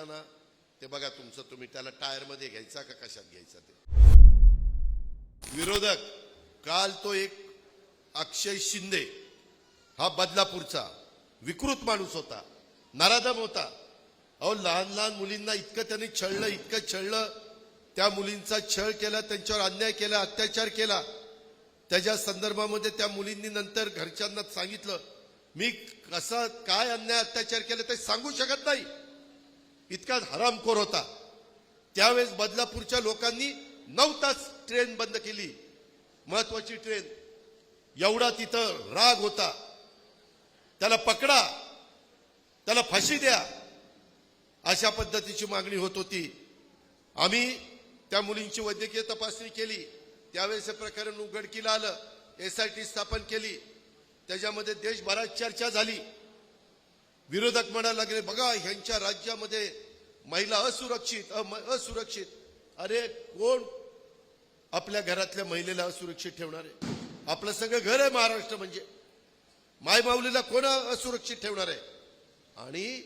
घेतला ना ते बघा तुमचं तुम्ही त्याला टायरमध्ये घ्यायचा का कशात घ्यायचा ते? विरोधक काल तो एक अक्षय शिंदे हा बदलापूरचा विकृत माणूस होता नारादम होता. अहो लहान लहान मुलींना इतकं त्यांनी छळलं इतकं छळलं त्या मुलींचा छळ केला त्यांच्यावर अन्याय केला अत्याचार केला. त्याच्या संदर्भामध्ये त्या मुलींनी नंतर घरच्यांना सांगितलं मी कसा काय अन्याय अत्याचार केला ते सांगू शकत नाही. इतकाच हरामखोर होता. त्यावेळेस बदलापूरच्या लोकांनी नऊ तास ट्रेन बंद केली. महत्वाची ट्रेन. एवढा तिथं राग होता. त्याला पकडा. त्याला फाशी द्या. अशा पद्धतीची मागणी होत होती. आम्ही त्या मुलींची वैद्यकीय तपासणी केली. त्यावेळेस हे प्रकरण उघडकीला आलं. एसआयटी स्थापन केली. त्याच्यामध्ये देशभरात चर्चा झाली. विरोधक म्हणायला लागले बघा ह्यांच्या राज्यामध्ये महिला असुरक्षित अम- असुरक्षित. अरे कोण? आपल्या घरातल्या महिलेला असुरक्षित ठेवणार आहे. आपलं सगळं घर आहे महाराष्ट्र म्हणजे. मायमाऊलीला कोण असुरक्षित ठेवणार आहे? आणि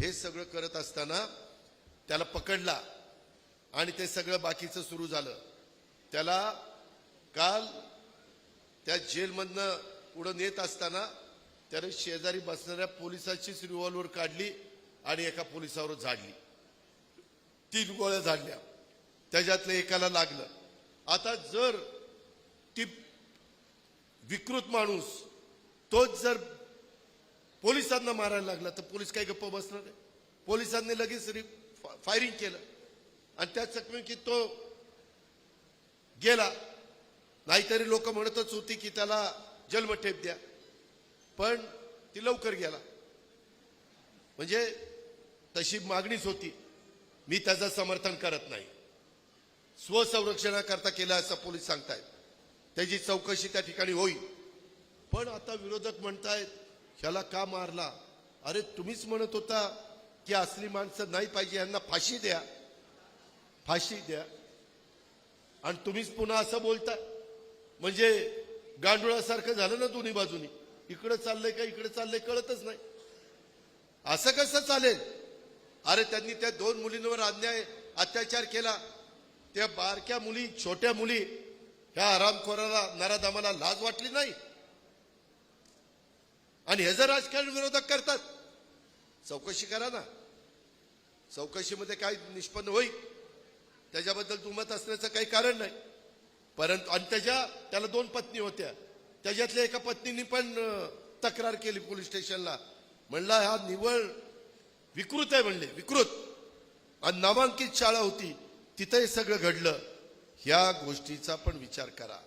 हे सगळं करत असताना त्याला पकडला आणि ते सगळं बाकीचं सुरू झालं. त्याला काल त्या जेलमधनं पुढं नेत असताना त्याने शेजारी बसणाऱ्या पोलिसाचीच रिव्हॉल्वर काढली आणि एका पोलिसावर झाडली. तीन गोळ्या झाडल्या. त्याच्यातलं एकाला लागलं. आता जर ती विकृत माणूस तोच जर पोलिसांना मारायला लागला तर पोलीस काय गप्प बसणार नाही पोलिसांनी लगेच रि- फायरिंग केलं. आणि त्या चकमकीत तो गेला. नाहीतरी लोक म्हणतच होती की त्याला जन्मठेप द्या. पण ती लवकर गेला. म्हणजे तशी मागणीच होती. मी त्याचं समर्थन करत नाही. स्वसंरक्षणाकरता केलं असं पोलीस सांगतायत. त्याची चौकशी त्या ठिकाणी होईल. पण आता विरोधक म्हणतायत ह्याला का मारला? अरे तुम्हीच म्हणत होता की असली माणसं नाही पाहिजे यांना फाशी द्या. फाशी द्या. आणि तुम्हीच पुन्हा असं बोलता म्हणजे गांडुळासारखं झालं ना दोन्ही बाजूनी? इकडं चाललंय का इकडे चाललंय कळतच नाही. असं कसं चालेल? अरे त्यांनी त्या दोन मुलींवर अन्याय अत्याचार केला. त्या बारक्या मुली छोट्या मुली ह्या आरामखोराला नराधामाला लाज वाटली नाही? आणि हे जर राजकारण विरोधक करतात चौकशी करा ना. चौकशीमध्ये काय निष्पन्न होईल? त्याच्याबद्दल दुमत असण्याचं काही कारण नाही. परंतु आणि त्याच्या त्याला दोन पत्नी होत्या. त्याच्यातल्या एका पत्नीने पण तक्रार केली पोलीस स्टेशनला. म्हणला हा निवळ विकृत आहे म्हणले. विकृत. आणि नामांकित शाळा होती. तिथंही सगळं घडलं. ह्या गोष्टीचा पण विचार करा.